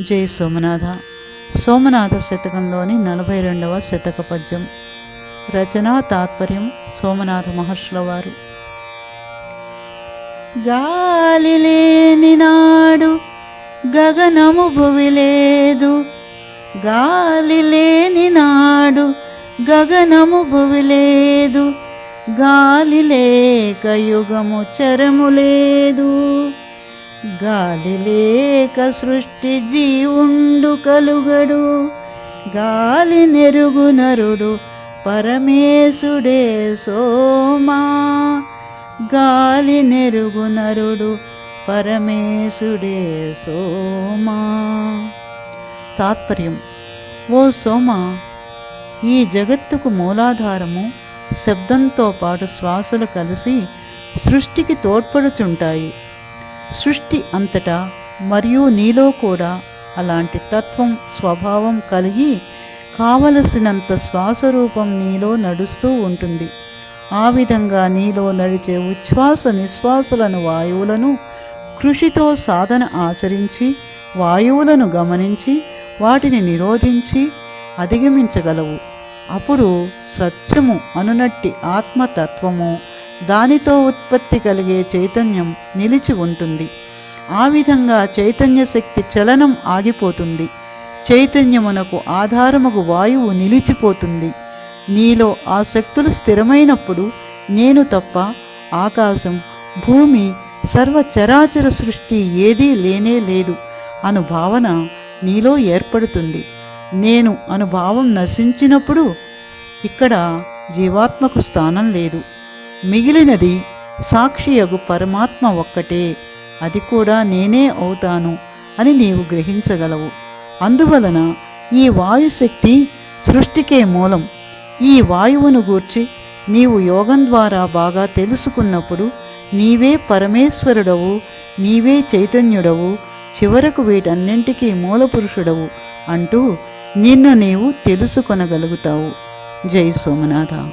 జై సోమనాథ. సోమనాథ శతకంలోని నలభై రెండవ శతక పద్యం. రచనా తాత్పర్యం సోమనాథ మహర్షుల వారు. గాలి లేని నాడు గగనము భువి లేదు గాలి లేని నాడు గగనము భువి లేదు గాలి లేక యుగము చరము లేదు. గాలి లేక సృష్టి జీవుండు కలుగడు. గాలి నెరుగు నరుడు పరమేశుడే సోమా. గాలి నెరుగు నరుడు పరమేశుడే సోమా. తాత్పర్యం ఓ సోమ ఈ జగత్తుకు మూలాధారము శబ్దంతో పాటు శ్వాసలు కలిసి సృష్టికి తోడ్పడుచుంటాయి. సృష్టి అంతటా మరియు నీలో కూడా అలాంటి తత్వం స్వభావం కలిగి కావలసినంత శ్వాసరూపం నీలో నడుస్తూ ఉంటుంది. ఆ విధంగా నీలో నడిచే ఉచ్ఛ్వాస నిశ్వాసలను వాయువులను కృషితో సాధన ఆచరించి వాయువులను గమనించి వాటిని నిరోధించి అధిగమించగలవు. అప్పుడు సత్యము అనునట్టి ఆత్మతత్వము దానితో ఉత్పత్తి కలిగే చైతన్యం నిలిచి ఉంటుంది. ఆ విధంగా చైతన్య శక్తి చలనం ఆగిపోతుంది. చైతన్యమునకు ఆధారముకు వాయువు నిలిచిపోతుంది. నీలో ఆ శక్తులు స్థిరమైనప్పుడు నేను తప్ప ఆకాశం భూమి సర్వ చరాచర సృష్టి ఏదీ లేనే లేదు అను భావన నీలో ఏర్పడుతుంది. నేను అనుభావం నశించినప్పుడు ఇక్కడ జీవాత్మకు స్థానం లేదు. మిగిలినది సాక్షియగు పరమాత్మ ఒక్కటే. అది కూడా నేనే అవుతాను అని నీవు గ్రహించగలవు. అందువలన ఈ వాయుశక్తి సృష్టికే మూలం. ఈ వాయువును గూర్చి నీవు యోగం ద్వారా బాగా తెలుసుకున్నప్పుడు నీవే పరమేశ్వరుడవు నీవే చైతన్యుడవు చివరకు వీటన్నింటికీ మూలపురుషుడవు అంటూ నిన్ను నీవు తెలుసుకొనగలుగుతావు. జై సోమనాథ.